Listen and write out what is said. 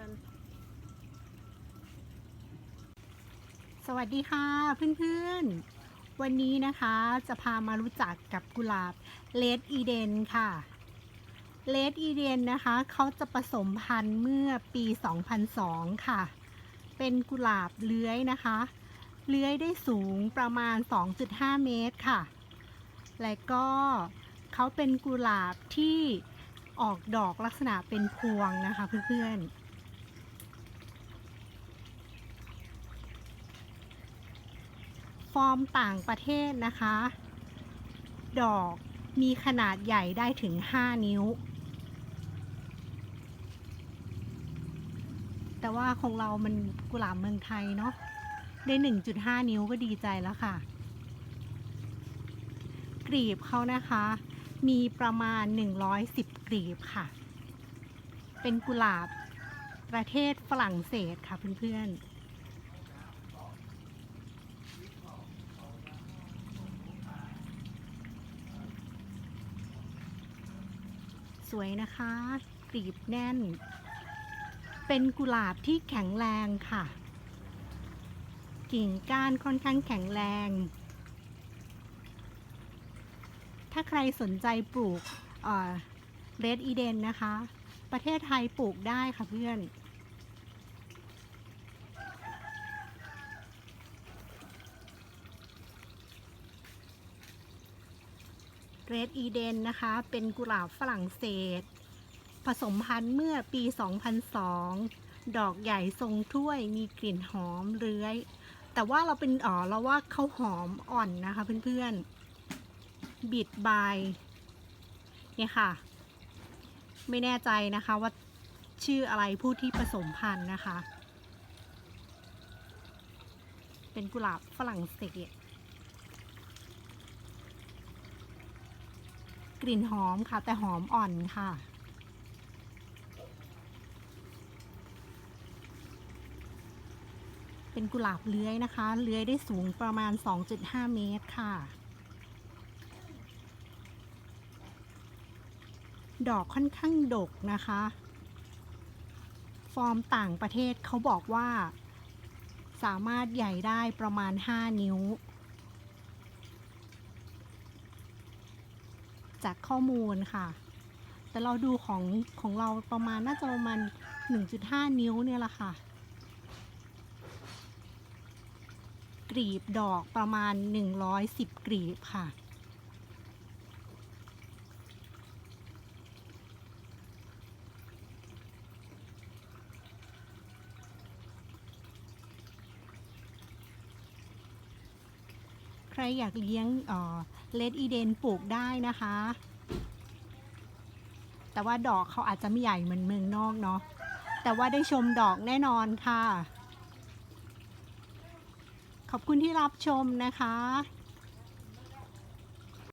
กัน สวัสดีค่ะเพื่อนๆ วันนี้นะคะจะพามารู้จักกับกุหลาบเลดอีเดนค่ะเลดอีเดนนะคะเขาจะผสมพันธุ์เมื่อปี 2002 ค่ะ เป็นกุหลาบเลื้อยนะคะ เลื้อยได้สูงประมาณ 2.5 เมตรค่ะ และก็เขาเป็นกุหลาบที่ออกดอกลักษณะเป็นพวงนะคะเพื่อนๆ ฟอร์มต่างประเทศนะคะ ดอกมีขนาดใหญ่ได้ถึง 5 นิ้ว แต่ว่าของเรามันกุหลาบเมืองไทยเนาะได้ 1.5 นิ้วก็ดีใจแล้วค่ะ กลีบเขานะคะ มีประมาณ 110 กลีบค่ะ เป็นกุหลาบประเทศฝรั่งเศสค่ะเพื่อนๆ สวยนะคะกลีบแน่น เป็นกุหลาบที่แข็งแรงค่ะ กิ่งก้านค่อนข้างแข็งแรง ถ้าใครสนใจปลูกเรดอีเดนนะคะ ประเทศไทยปลูกได้ค่ะเพื่อน เรดอีเดนนะคะ เป็นกุหลาบฝรั่งเศส ผสมพันธุ์เมื่อปี 2002 ดอกใหญ่ทรงถ้วยมีกลิ่นหอมเลื้อย แต่ว่าเราเป็นอ๋อเราว่าเขาหอมอ่อนนะคะเพื่อนๆ บิดบายเนี่ยค่ะ ไม่แน่ใจนะคะว่าชื่ออะไรผู้ที่ผสมพันธุ์นะคะ เป็นกุหลาบฝรั่งเศส กลิ่นหอมค่ะ แต่หอมอ่อนค่ะ เป็นกุหลาบเลื้อยนะคะ เลื้อยได้สูงประมาณ 2.5 เมตรค่ะ ดอกค่อนข้างดกนะคะ ฟอร์มต่างประเทศเขาบอกว่า สามารถใหญ่ได้ประมาณ 5 นิ้ว จากข้อมูลค่ะ แต่เราดูของของเราประมาณน่าจะประมาณ 1.5 นิ้วเนี่ยแหละค่ะ กรีบดอกประมาณ 110 กรีบค่ะ ใครอยากเลี้ยงเลดอีเดนปลูกได้นะคะ แต่ว่าดอกเขาอาจจะไม่ใหญ่เหมือนเมืองนอกเนาะแต่ว่าได้ชมดอกแน่นอนค่ะ ขอบคุณที่รับชมนะคะ